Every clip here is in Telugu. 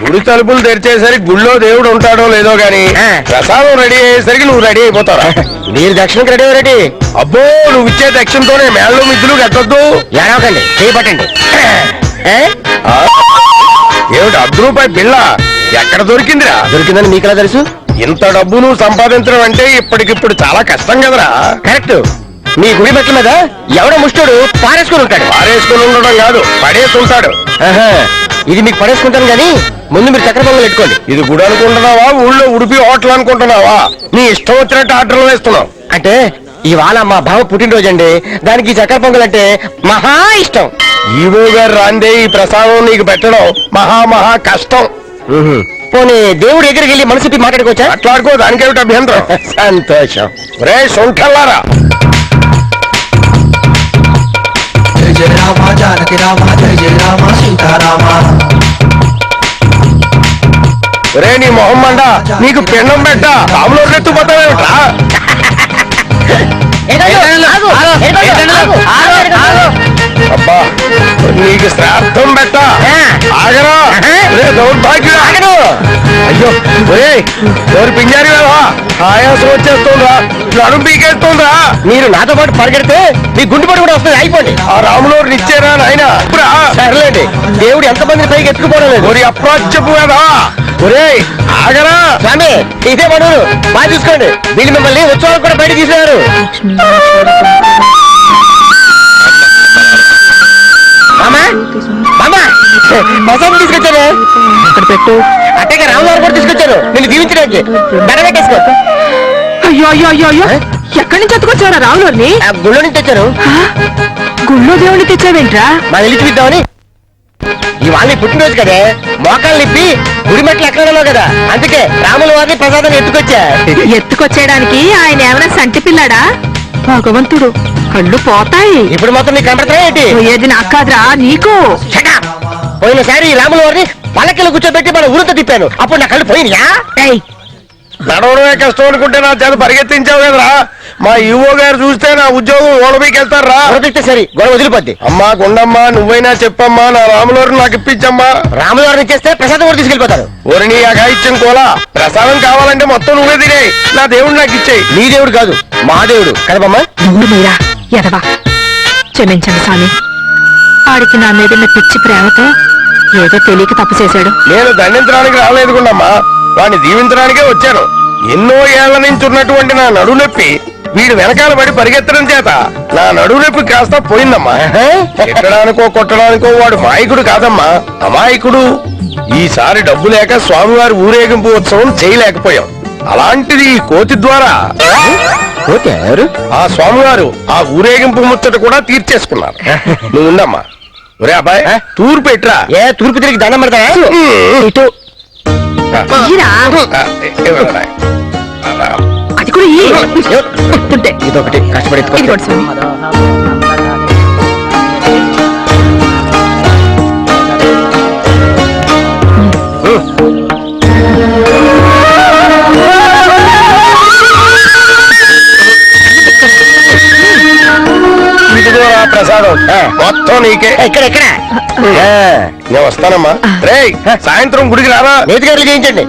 గుడి తలుపులు తెరిచేసరికి గుళ్ళో దేవుడు ఉంటాడో లేదో గాని. ప్రసాదం రెడీ అయ్యేసరికి నువ్వు రెడీ అయిపోతావు? మీరు దక్షిణకి రెడీ రెడీ? అబ్బో నువ్వు ఇచ్చే దక్షిణతోనే మేళ్ళు మిద్దులు కట్టొద్దు. ఏడవకండి చేయబట్టండి ఆ? ఏమిటి అర్ధ రూపాయి బిళ్ళ ఎక్కడ దొరికిందిరా? దొరికిందని మీకెలా తెలుసు? ఇంత డబ్బు నువ్వు సంపాదించడం అంటే ఇప్పటికిప్పుడు చాలా కష్టం కదరా. కరెక్ట్. మీ గుడి మెట్ల మీద ఎవడో ముష్టోడు పారేసుకుని ఉంటాడు. పారేసుకుని ఉండడం కాదు పడేసి ఉంటాడు ఇది మీకు పడేసుకుంటాను కానీ ముందు మీరు చక్కెర పొంగల్ పెట్టుకోండి. ఇది గుడి అనుకుంటున్నావా? ఊళ్ళో ఉడిపి హోటల్ అనుకుంటున్నావా? నీ ఇష్టం వచ్చినట్టు ఆర్డర్లు వేస్తున్నావు. అంటే ఇవాళ మా బావ పుట్టినరోజు అండి. దానికి ఈ చక్కెర పొంగల్ అంటే మహా ఇష్టం. ఈవో గారు రాందే ఈ ప్రసాదం నీకు పెట్టడం మహా మహా కష్టం. పోనీ దేవుడి దగ్గరికి వెళ్ళి మనసుకి మాట్లాడుకోవచ్చా? అట్లాడుకో దానికేమిటి అభ్యంతరం? సంతోషం. రే సొంఠల్లారా జయ జయ రామ జానకి రామ జయ జయ రామ సీతారామ. రే నీ మొహం మండ నీకు పిండం పెట్ట. రాములో ఎత్తుపోతావేమిట్రా అబ్బా నీకు శ్రాద్ధం పెట్ట. ఆగరా. రే దౌర్భాగ్యుడా. అయ్యో ఒరే ఎవరు పింజారి ఆయాసం వచ్చేస్తుండ్రా నడుం పీకేస్తుండ్రా మీరు నాతో పాటు పరిగెడితే మీ గుండు పడి కూడా వస్తుంది. అయిపోండి ఆ రాములో నిచ్చేరా నాయన? ఇప్పుడా సర్లేండి. దేవుడు ఎంతమందిని పైకి ఎత్తుకుపోవడం లేదు. అప్రాచ్యపు కదా ఆగరా. స్వామి ఇదే మనూరు బాగా చూసుకోండి. వీళ్ళు మిమ్మల్ని ఉత్సవాలకు కూడా బయట తీసుకొచ్చారు అక్కడ పెట్టు. అట్టగా రామవారు కూడా తీసుకొచ్చారు. నేను దీవించడానికి. దండ పెట్టేసుకో. అయ్యో అయ్యో అయ్యో అయ్యో. ఎక్కడి నుంచి ఎత్తుకొచ్చారా రావులోని ఆ గుళ్ళో నుంచి తెచ్చారు. గుళ్ళో దేవుని తెచ్చావేంట్రా? మా ఇల్లు చూపిద్దామని ఇవాళ పుట్టినరోజు కదే. మోకాలు నిప్పి గుడి మెట్లు ఎక్కడ కదా. అందుకే రాముల వారిని ప్రసాదం ఎత్తుకొచ్చా? ఎత్తుకొచ్చేయడానికి ఆయన ఏమైనా సంటి పిల్లాడా? భగవంతుడు కళ్ళు పోతాయి. ఇప్పుడు మొత్తం నీకు కనపడతా ఏంటి? పోయేది నాకు కాదురా నీకు! పోయినసారి రాముల వారిని పల్లకిలో కూర్చోబెట్టి మన ఊరితో తిప్పాను. అప్పుడు నా కళ్ళు పోయినాయా? ఏయ్ నడవడమే కష్టం అనుకుంటే నా చేత పరిగెత్తించావు కదరా? మా ఈవో గారు చూస్తే నా ఉద్యోగం ఓడబీకెళ్తారా తిప్పితే సరి గొడవ వదిలిపోద్ది. అమ్మా గుండమ్మా నువ్వైనా చెప్పమ్మా నా రాములోరు నాకు ఇప్పించమ్మా. రాముల వారిని ఇచ్చేస్తే ప్రసాదం కూడా తీసుకెళ్ళిపోతారు. ఓరిని అఘాయిత్యం కోలా. ప్రసాదం కావాలంటే మొత్తం నువ్వే తినే. నా దేవుడు నాకు ఇచ్చేయి. నీ దేవుడు కాదు మా దేవుడు. కదమ్మా నువ్వు మీరా? ఎదవా? క్షమించండి స్వామి. ఆడికి నా మీద పిచ్చి ప్రేమతో ఏదో తెలియక తప్పు చేశాడు. నేను దండించడానికి రాలేదు గుండమ్మా. వాడిని దీవించడానికే వచ్చాను. ఎన్నో ఏళ్ళ నుంచి ఉన్నటువంటి నా నడువు నొప్పి వీడు వెనకాల పడి పరిగెత్తడం చేత నా నడువు నొప్పి కాస్త పోయిందమ్మా. ఎక్కడానికో కొట్టడానికో వాడు మాయకుడు కాదమ్మా అమాయకుడు. ఈసారి డబ్బు లేక స్వామివారి ఊరేగింపు ఉత్సవం చేయలేకపోయాం. అలాంటిది ఈ కోతి ద్వారా. ఆ స్వామివారు ఆ ఊరేగింపు ముచ్చట కూడా తీర్చేసుకున్నారు. నువ్వు ఉండమ్మా ఒరే అబ్బాయి తూర్పు పెట్రా ఏ తూర్పు తిరిగి దండం పెడతారా ఇటు. ఈరా. అది కూడా ఈ. ఉంటే. ఇదొకటి. కష్టపడి. ఇదిగోండి స్వామి. ఇదిగో మొత్తం నీకే. ఇక్కడ ఇక్కడ. నేను వస్తానమ్మా. రేయ్ సాయంత్రం గుడికి రారా? నేతి గారు చేయించండి.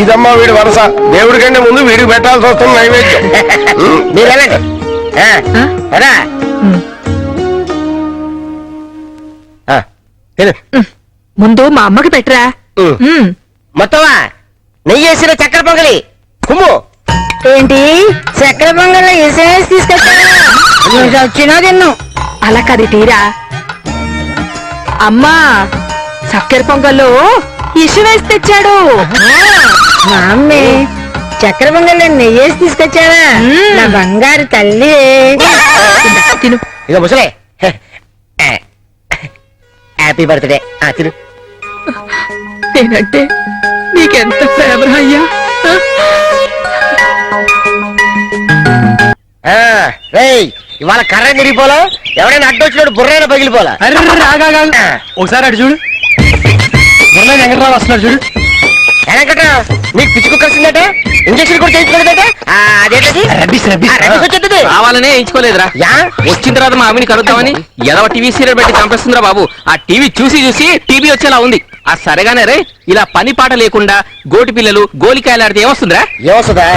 ఇదమ్మా వీడి వరస. దేవుడి కంటే ముందు వీడికి పెట్టాల్సి వస్తుంది నైవేద్యం. మీరు వెళ్ళండి. రా. ముందు మా అమ్మకి పెట్టరా. మొత్తమా? నెయ్యి వేసిన చక్కెర పొంగలి. కుమ్ము. ఏంటి? చక్కెర పొంగల్ ఎస్ఎస్ తీసుకొచ్చాను వచ్చినా తిన్ను. అలా కది తీరా. అమ్మా చక్కెర పొంగల్లో ఇసు వేసి తెచ్చాడు. మా అమ్మే చక్కెర పొంగల్ నెయ్యేసి తీసుకొచ్చావా. నా బంగారు తల్లి. తిను ఇక ముసలే. హ్యాపీ బర్త్డే ఆ తిను. నేనంటే నీకెంత ప్రేమ అయ్యా? రేయ్ ఇవాళ కర్ర తిరిగిపోలా ఎవడైనా అడ్డొచ్చినోడు బుర్రైనా పగిలిపోలా. ఆ. ఒకసారి అటు చూడు. మురళీ వెంకటరావు వస్తున్నాడు చూడు. వెనకట నీకు పిచ్చి కుక్కర్సిందట ఇంజక్షన్ కూడా చేయించుకోలేదట? అదేంటది? Rabbis, rabbis. ఆ, రబ్బీస్ వచ్చేది కావాలనే వేయించుకోలేదురా. యా. వచ్చిన తర్వాత మా ఆవిని కలుద్దామని ఎదవ టీవీ సీరియల్ పెట్టి చంపేస్తుందిరా బాబు. ఆ టీవీ చూసి చూసి టీవీ వచ్చేలా ఉంది. ఆ సరేగానే రే ఇలా పని పాట లేకుండా గోటి పిల్లలు గోలికాయలు ఆడితే ఏమొస్తుందిరా? ఏమొస్తుందా?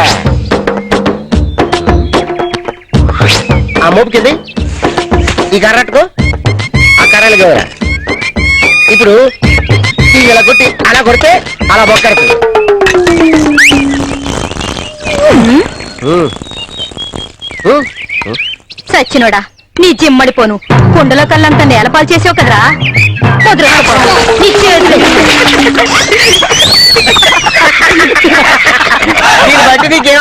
ఆ మోపు కింది ఈ కర్రట్టుకో ఆ కర్రలు గవరా ఇప్పుడు ఈ ఇలా కొట్టి అలా కొడితే అలా బొక్కడుతుంది సచ్చినోడా నీ జిమ్మడిపోను కుండలో కల్లంత నేలపాలు చేసావు కదరా? నీకేం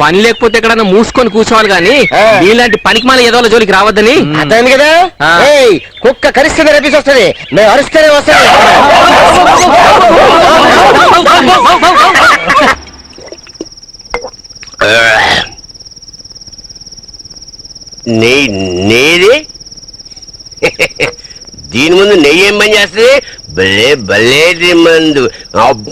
పని లేకపోతే ఎక్కడన్నా మూసుకొని కూర్చోవాలి గాని ఆ. నీలాంటి పనికి మాల ఏదో జోలికి రావద్దని. అర్థమైంది కదా. ఏయ్ కుక్క కరిస్తే రప్పిసి వస్తుంది. మేము అరిస్తేనే వస్తుంది. నెయ్యి నెయ్యిది దీని ముందు నెయ్యి ఏం పని చేస్తుంది? భలే భలేది మందు. అబ్బ్.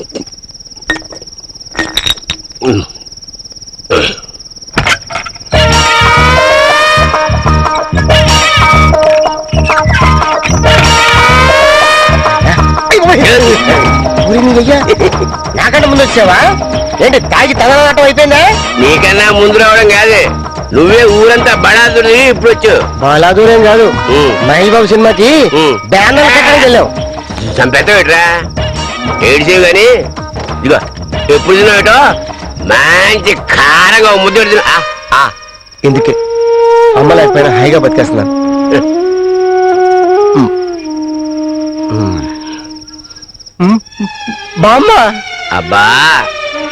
నాకంటే ముందు వచ్చావా? ఏంటి తాగి తగలనాటం అయిపోయిందా? నీకన్నా ముందు రావడం కాదు. నువ్వే ఊరంతా బడాదురు ఇప్పుడు వచ్చావు బాలా దూరం కాదు. మహేష్ బాబు సినిమాకి. బ్యానర్ కట్టడానికి వెళ్ళాం చంపేస్తావుట్రా? ఏడిసేవు గాని? ఇదిగో ఎప్పుడు తిన్నావుటో మంచి కారంగా ముద్ద. ఎందుకే అమ్మ లేకపోయినా హాయిగా బతికేస్తున్నాను బామ్మ అబ్బా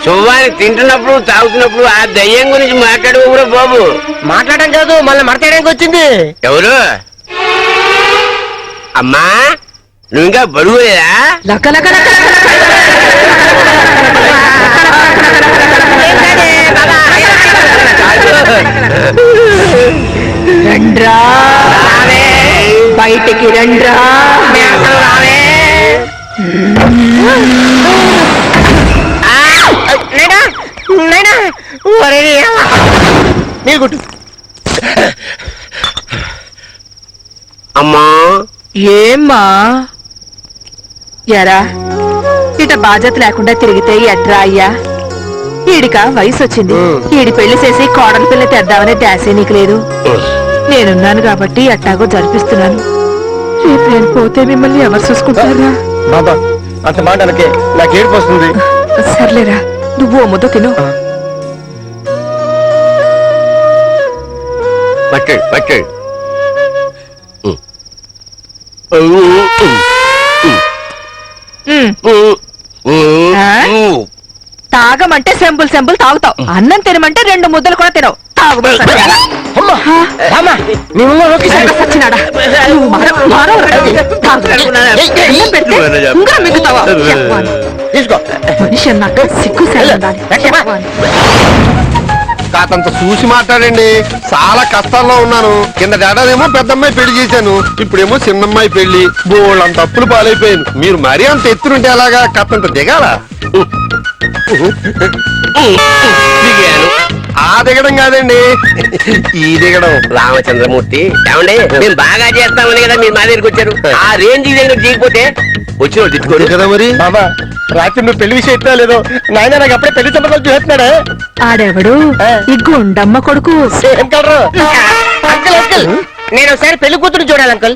శుభాన్ని తింటున్నప్పుడు తాగుతున్నప్పుడు ఆ దయ్యం గురించి మాట్లాడుకోకూడదు బాబు మాట్లాడడం కాదు మళ్ళీ మడతేయడానికి వచ్చింది ఎవరు అమ్మా నువ్వు ఇంకా లక. రండ్రా బయటికి రండ్రా కొట్టు అమ్మా. ఏమ్మా? ఎరా ఇట బాధ్యత లేకుండా తిరిగితే ఎట్రా అయ్యా? ఈడిక వయసు వచ్చింది ఈడి పెళ్ళి చేసి కోడల పిల్ల తెద్దామనే డాసే నీకు లేదు. నేనున్నాను కాబట్టి అట్టాగో జరిపిస్తున్నాను. రేపు నేను పోతే మిమ్మల్ని ఎవరు చూసుకుంటారా? బాబా అంత మాట అనకే నాకు ఏడుపు వస్తుంది. సర్లేరా నువ్వు ఓ ముద్ద తిను. ఆ? తాగమంటే సెంబుల్ సెంబుల్ తాగుతావు. అన్నం తినమంటే రెండు ముద్దలు కూడా తినవు. తాగు సచ్చినాడా. బామ్మ నీ ముందు నొక్కేశాను. సచ్చినాడా నువ్వు మానవ మానవురా. తాగు. అన్నం పెడితే ఇంకా మిగుతావా చెప్పాను. తీసుకో మనిషి అన్నాక సిగ్గు సేవ ఉండాలి. చెప్పాను. కాతంత చూసి మాట్లాడండి చాలా కష్టాల్లో ఉన్నాను కింద ఏడాదేమో పెద్దమ్మాయి పెళ్ళి చేశాను ఇప్పుడేమో చిన్నమ్మాయి పెళ్ళి బోళ్ళంత అప్పులు పాలైపోయాను మీరు మరీ అంత ఎత్తునుంటే ఎలాగా కాతంత దిగాల దిగాను ఆ దిగడం కాదండి. ఈ దిగడం రామచంద్రమూర్తి. ఏమండి? మేము బాగా చేస్తామని కదా మీరు మా దగ్గరికి వచ్చారు. ఆ రేంజ్ దగ్గర దిగిపోతే వచ్చిన తిట్టుకోడు. కదా మరి. బాబా రాత్రి నువ్వు పెళ్ళి విషయం ఎత్తా లేదో? నాయన నాకు అప్పుడే పెళ్ళి సంబంధాలు చూస్తున్నాడే. ఆడెవడు? ఈ గుండమ్మ కొడుకు. ఏం కలరు. Uncle uncle. నేను ఒకసారి పెళ్ళి కూతురు చూడాలి అంకుల్.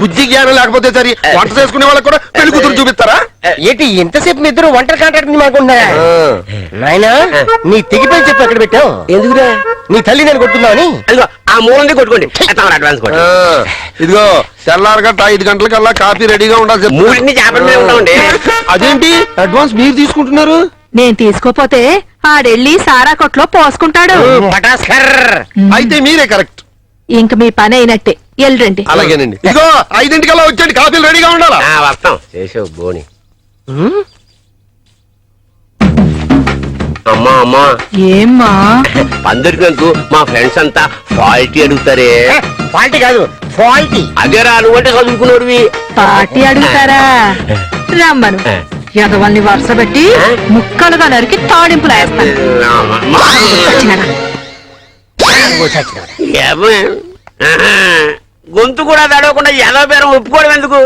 బుద్ధి జ్ఞానం లేకపోతే సరి వంట చేసుకునే వాళ్ళకి కూడా పెళ్ళి కూతురు చూపిస్తారా? ఏంటి ఎంతసేపు మీ ఇద్దరు ఒంటరి కాంట్రాక్ట్ మాకుంటున్నారా? నాయనా నీ తెగిపోయి చెప్పు ఎక్కడ పెట్టావు? ఎందుకురా? నీ తల్లి నేను అదిగో ఆ మూలంది కొట్టుకోండి. అడ్వాన్స్ కొట్టి. ఆ, ఇదిగో తెల్లారగట్ట ఐదు గంటలకల్లా కాఫీ రెడీగా ఉండాలి. మూడింటి చేపల మీద ఉంటామండి అదేంటి? అడ్వాన్స్ మీరు తీసుకుంటున్నారు? నేను తీసుకోపోతే ఆడెళ్ళి సారా కొట్లో పోసుకుంటాడు. అయితే మీరే కరెక్ట్. ఇంక మీ పని అయినట్టే. ఎల్రండి అలాగేనండి. ఇదిగో ఐదింటికల్లా వచ్చేయండి. కాఫీలు రెడీగా ఉండాలా? ఆ, వస్తాం. చేసావు బోని. అమ్మా అమ్మా. ఏమ్మా? పందరికంకు మా ఫ్రెండ్స్ అంతా ఫాల్టీ అడుగుతారే. ఫాల్టీ కాదు ఫాల్టీ అదే రా నువ్వంటే చదువుకున్నోడివి. పార్టీ అడుగుతారా? రమ్మను. ఎగవల్ని వరుస పెట్టి ముక్కలుగా నరికి తాడింపులు వేస్తాను. గొంతు కూడా తడవకుండా ఎదో పేరు ఒప్పుకోవడం ఎందుకు?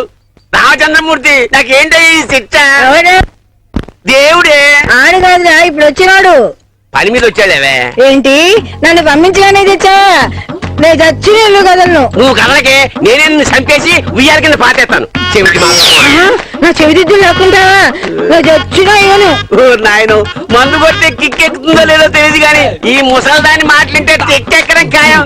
రామచంద్రమూర్తి నాకేంటి ఈ శిక్ష? దేవుడే. ఆడు కాదురా ఇప్పుడు వచ్చినాడు. పని మీద వచ్చాడేవే? ఏంటి? నన్ను పంపించగానే తెచ్చా నేను చచ్చి ఇల్లు కదలను. నువ్వు కదలకే నేనే నిన్ను చంపేసి ఉయ్యాల కింద పాతేస్తాను. చెవిటి నా చెవిదిద్దు లేకుండా నువ్వు చచ్చినా ఇవ్వను నాయన మందు కొడితే కిక్కెక్కుతుందో లేదో తెలియదు కానీ ఈ ముసల్దాని మాటలింటే తెక్కెక్కడం ఖాయం.